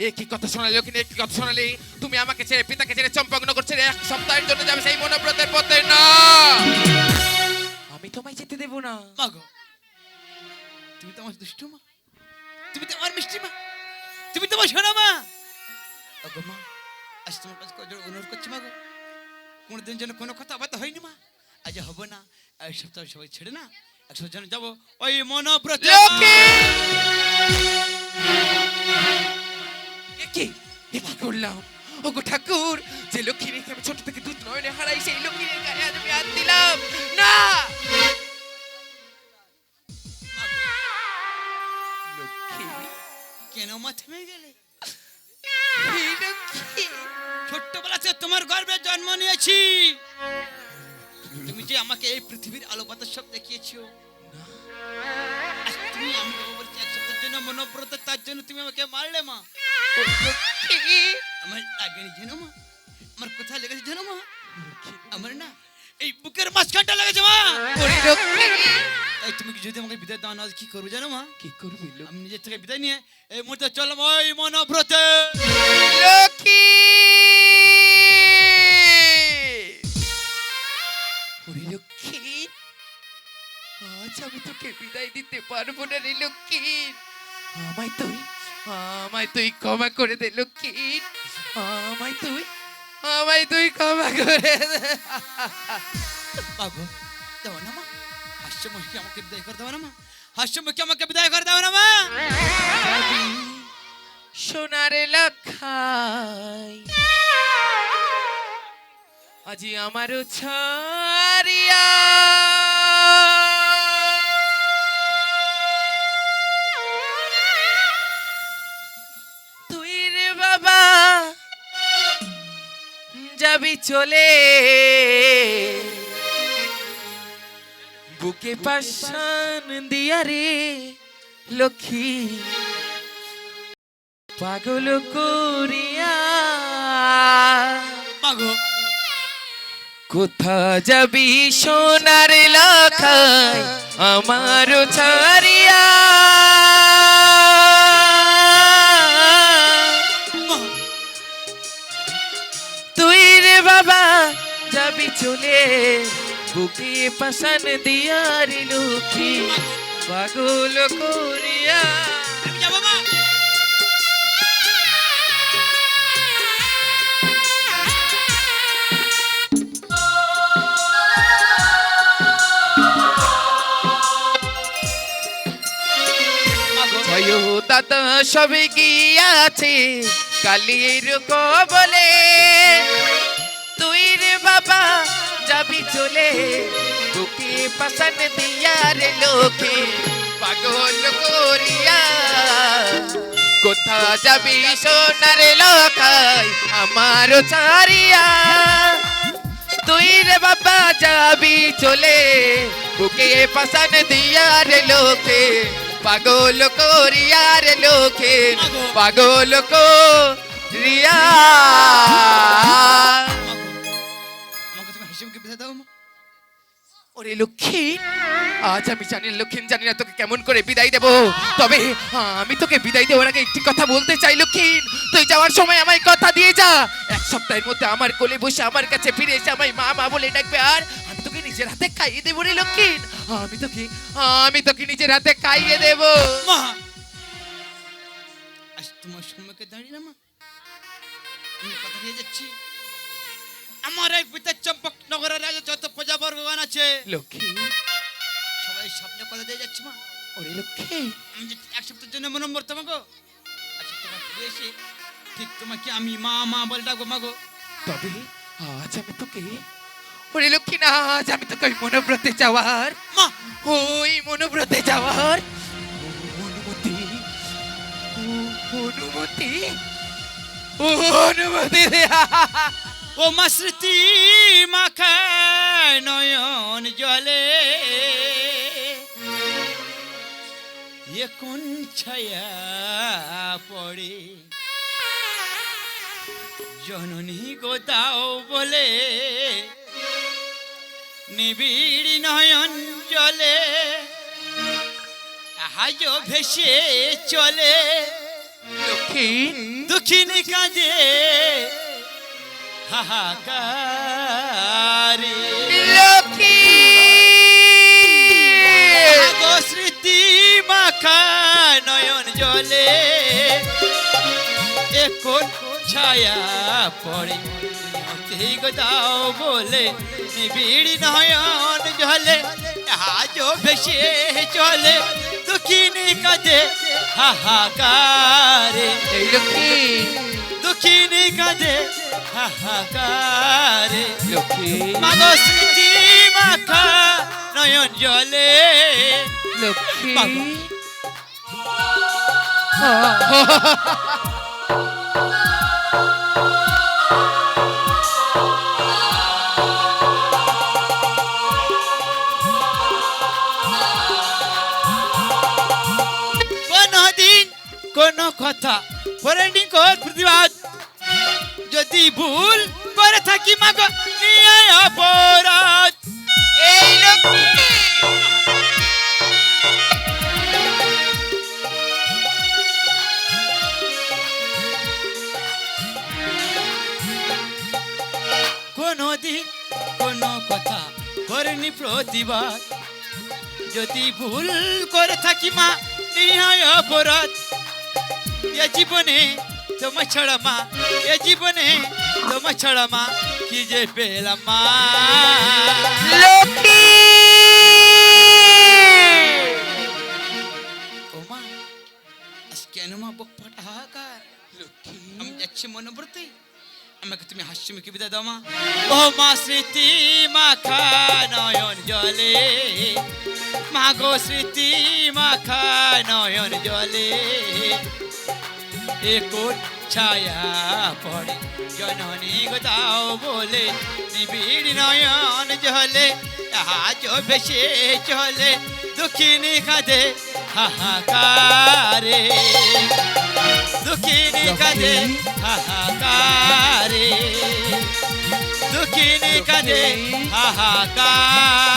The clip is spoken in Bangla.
এ কি কথা শোনালে কি কথা শোনালি? তুমি আমাকে ছেড়ে পিতাকে ছেড়ে চম্পকনগর ছেড়ে এক সপ্তাহের জন্য যাবে সেই মনোব্রতের পথে না! আমি তোমায় যেতে দেব না। মা গো তুমি তো আমার দুষ্টু মা। তুমি তো আমার মিষ্টি মা। তুমি তো আমার সোনা মা। ওগো মা আজ তোমার কাছে কজন অনুরোধ করছি মা গো কোনোদিন যেন কোনো কথা আবার হয়নি মা। আজ হবে না এই সপ্তাহ সবাই ছেড়ে না একশো জন যাব ওই মনোব্রত কি? এ কি করলাম ওগো ঠাকুর, যে লক্ষ্মী রেখে আমি ছোট থেকে দুধ নয়নে হারাই, সেই লক্ষ্মীর গায়ে আজ আমি হাত দিলাম। না! কেন মা থেমে গেলে? এই ছোট্টবেলা থেকে তোমার গর্বে জন্ম নিয়েছি। তুমি যে আমাকে এই পৃথিবীর আলো বাতাস সব দেখিয়েছো তুমি আমি এক সপ্তাহের জন্য মনোব্রত, তার জন্য তুমি আমাকে মারলে মা। লক্ষ্মী আমার লাগেনি জানো মা আমার কোথায় লেগেছে জানো মা আমার না এই বুকের মাঝখানটা লেগেছে মা। তাই তুমি যদি আমাকে বিদায় দাও না কি করব জানো মা? কি করবি আমি নিজের থেকে বিদায় নিয়ে এই মুহূর্তে চললাম ওই মনোব্রতে। লক্ষ্মী লক্ষ্মী আজ আমি তোকে বিদায় দিতে পারব না রে লক্ষ্মী আমায় তুই আমায় তুই ক্ষমা করে দে লক্ষ্মী। আমায় তুই আমায় তুই ক্ষমা করে দে। বাবু দেবো না মা। হাস্যমুখী আমাকে বিদায় করে দেবো না মা। হাস্যমুখী আমাকে বিদায় করে দেবো না মা। সোনার লখাই আজি আমারও ছাড়িয়া যাবি চলে। বুকে পাশান দিয়া রে লক্ষ্মী। পাগল করিয়া। কোথা যাবি সোনার লাখাই আমার ছাড়িয়া? যাবি চলে বুকে পাশান দিয়া রে লক্ষ্মী পাগল করিয়া দাদা সবে গিয়াছে কালির কবলে চলে। বুকে পাশান দিয়া রে লোকে পাগল করিয়া। কোথা যাবি সোনার লোকাই আমার চারিয়া তুই রে বাবা যাবি চলে। বুকে পাশান দিয়া রে লোকে পাগল করিয়া রে লোকে পাগল। করিয়া ওরে লক্ষ্মী, আজ আমি জানি লক্ষ্মী জানি না তোকে কেমন করে বিদায় দেব। তবে আমি তোকে বিদায় দেওয়ার আগে একটি কথা বলতে চাই, লক্ষ্মী। তুই যাওয়ার সময় আমায় কথা দিয়ে যা। এক সপ্তাহের মধ্যে আমার কোলে বসে আমার কাছে ফিরে এসে আমায় মা মা বলে ডাকবে, আর আমি তোকে নিজের হাতে খাইয়ে দেবো রে লক্ষ্মী। আমি তোকে আমি তোকে নিজের হাতে খাইয়ে দেবো। মা! আজ তোমার সম্মুখে দাঁড়িয়ে না, মা? কথা দিয়ে যাচ্ছি। আমার এই পিতার চম্পক নগরের রাজা যত প্রজাবর্গগণ আছে লক্ষ্মী। সবাই সামনে কথা দিয়ে যাচ্ছি মা। ওরে লক্ষ্মী। আমি যে এক সপ্তাহের জন্য মনম্বর তোমাকে? আচ্ছা তোমার ফিরে এসে ঠিক তোমাকে আমি মা মা বলে ডাকবো মাগো তবে আজ আমি তোকে ওরে লক্ষ্মী না আজ আমি তোকে ওই মনোব্রতে যাওয়ার মা! ওই মনোব্রতে যাওয়ার অনুমতি অনুমতি অনুমতি। দে। ও মা স্মৃতি মাখায় নয়ন জলে। কোন ছায়া পড়ে? জননী গোদাও বলে। নিবিড় নয়ন জলে। আজ ভেসে চলে। দুঃখিনী কাজে হাহাকারে। আগো স্মৃতি মাখা নয়ন জলে। এখন ছায়া পড়ে। নিয়তি গো বলে নিবিড় নয়ন জলে। আজও ভেসে চলে দুঃখিনী কাজে হাহাকারে। লক্ষ্মী! দুঃখিনী কাজে হাহাকারে মাগো স্মৃতি মাখা নয়ন জলে। লক্ষ্মী। কোন কথা পরেনি কর প্রতিবাদ। যদি ভুল করে থাকি মাগো অপরাধ। এই লক্ষ্মী কোনদিন কোন কথা করেনি প্রতিবাদ। যদি ভুল করে থাকি মা নিহায় অপরাধ। এ জীবনে তোমার ছাড়া মা এ জীবনে তোমার ছাড়া মা কি যে পেলাম মা লক্ষ্মী কেন মা বক ফাটা হাহাকার আমি যাচ্ছি মনোব্রতে আমাকে তুমি হাস্য মুখে বিদায় দাও মা ও মা স্মৃতি মাখা নয়ন জলে মা গো স্মৃতি মাখা নয়ন জলে একট ছায়া পড়ে। জননী গো দাও বলে নিবিড় নয়ন জলে আজ ভেসে চলে দুঃখিনী কাঁদে হাহাকারে। দুঃখিনী কাঁদে হাহাকারে। দুঃখিনী কাঁদে হাহাকার।